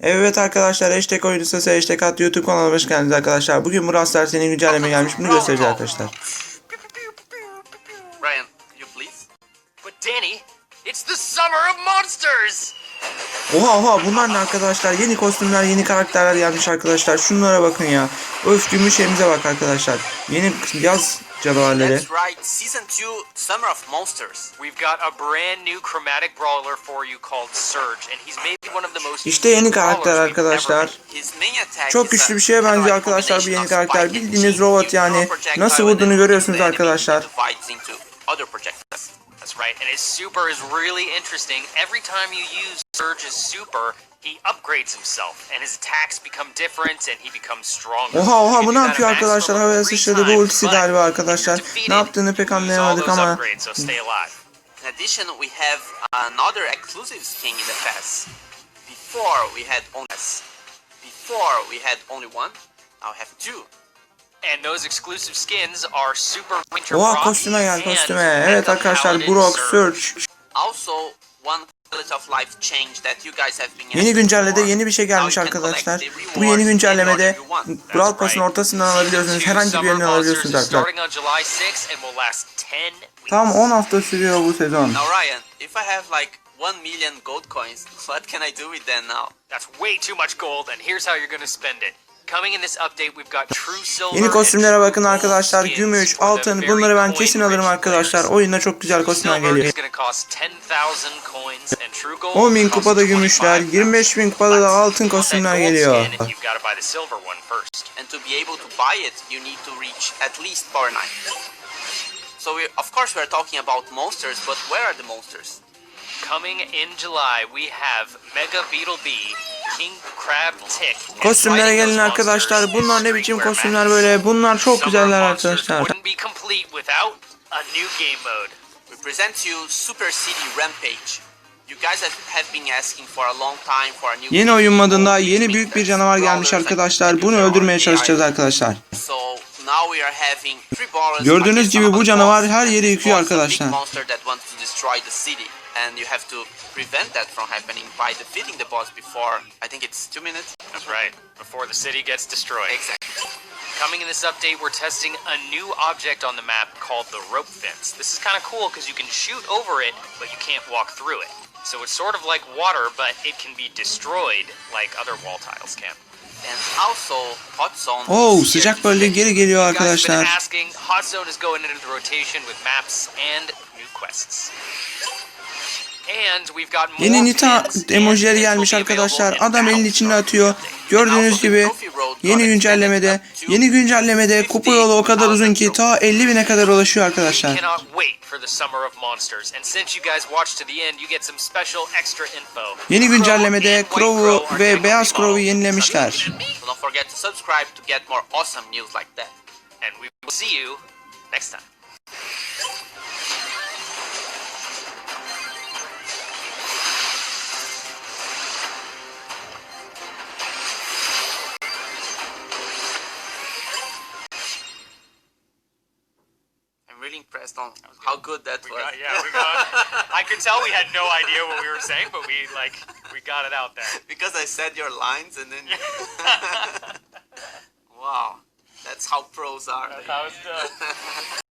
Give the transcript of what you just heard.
Evet arkadaşlar hashtag oyuncusu hashtag at YouTube kanalına hoş geldiniz arkadaşlar. Bugün Stars yeni güncelleme gelmiş bunu göstereceğiz arkadaşlar. Ryan, you please? But Danny, it's the summer of monsters! Oha oha bunlar ne arkadaşlar yeni kostümler yeni karakterler gelmiş arkadaşlar şunlara bakın ya. Öf gümüş elimize bak arkadaşlar. Yeni yaz canavarları. That's right, Season 2, Summer of Monsters. We've got a brand new chromatic brawler for you called Surge, and he's maybe one of the most İşte yeni karakter arkadaşlar. Çok güçlü bir şeye benziyor arkadaşlar bu yeni karakter. Bildiğiniz robot yani. Nasıl vurduğunu görüyorsunuz arkadaşlar. Divides into other projectiles. That's right, and his super is really interesting. Every time you use Surge's super, he upgrades himself, and his attacks become different, and he becomes stronger. Oha oha You bu ne yapıyor arkadaşlar of havaya three sıçradı bu times, ultisi galiba arkadaşlar. defeated, Ne yaptığını pek you anlayamadık ama. upgrades, so stay alive. In addition, we have another exclusive skin in the pass. Before we had only before we had only one, now we have two. And those exclusive skins are Super Winter Oha kostüme gel kostüme. Evet arkadaşlar Brock. Surge. Also, one Yeni güncellemede yeni bir şey gelmiş arkadaşlar. Bu yeni güncellemede. Brawl Pass'ın ortasından alabiliyorsunuz. Herhangi bir Summer alabiliyorsunuz arkadaşlar. starting on July 6 and will last 10 weeks. Tam 10 hafta sürüyor bu sezon. Ryan, if I have like 1 million gold coins, what can I do with them now? That's way too much gold, and here's how you're gonna spend it. Coming in this update, we've got True Silver Yeni kostümlere bakın arkadaşlar. Gümüş, altın bunları ben kesin alırım arkadaşlar. Oyuna çok güzel kostümler geliyor. is gonna cost 10,000 coins, and True Gold 10 bin costs kupada gümüşler, 25,000. 25 bin kupada da altın kostümler geliyor. skin, You've gotta buy the silver one first. And to be able to buy it, you need to reach at least Power 9. So, we, of course, we are talking about monsters, but where are the monsters? Coming in July, we have Mega Beetle Bee, Kostümlere gelin arkadaşlar. Bunlar ne biçim kostümler böyle? Bunlar çok güzeller arkadaşlar. We present you Super City Rampage. Yeni oyun modunda yeni büyük bir canavar gelmiş arkadaşlar. Bunu öldürmeye çalışacağız arkadaşlar. Gördüğünüz gibi bu canavar her yeri yıkıyor arkadaşlar. Monster that wants to destroy the city. And you have to prevent that from happening by defeating the boss before I think it's two minutes. That's right, before the city gets destroyed. Exactly. Coming in this update, we're testing a new object on the map called the rope fence. This is kind of cool because you can shoot over it, but you can't walk through it. So it's sort of like water, but it can be destroyed like other wall tiles can. And also Hot Zone. Oo is here sıcak to bölge stay. geri geliyor You guys been arkadaşlar. asking, Hot Zone is going into the rotation with maps and Yeni Nita emojileri gelmiş arkadaşlar. Adam Battle içinde atıyor. Gördüğünüz gibi yeni güncellemede yeni güncellemede kupa yolu o kadar uzun ki ta 50 bine kadar ulaşıyor arkadaşlar. Yeni güncellemede Crow'u ve Beyaz. Crow'u yenilemişler. So don't forget to subscribe to get more awesome news like that. And we will see you next time. Really impressed on how good that We was. got, yeah, we got. I could tell we had no idea what we were saying, but we like we got it out there. because I said your lines and then. wow, that's how pros are. That was the.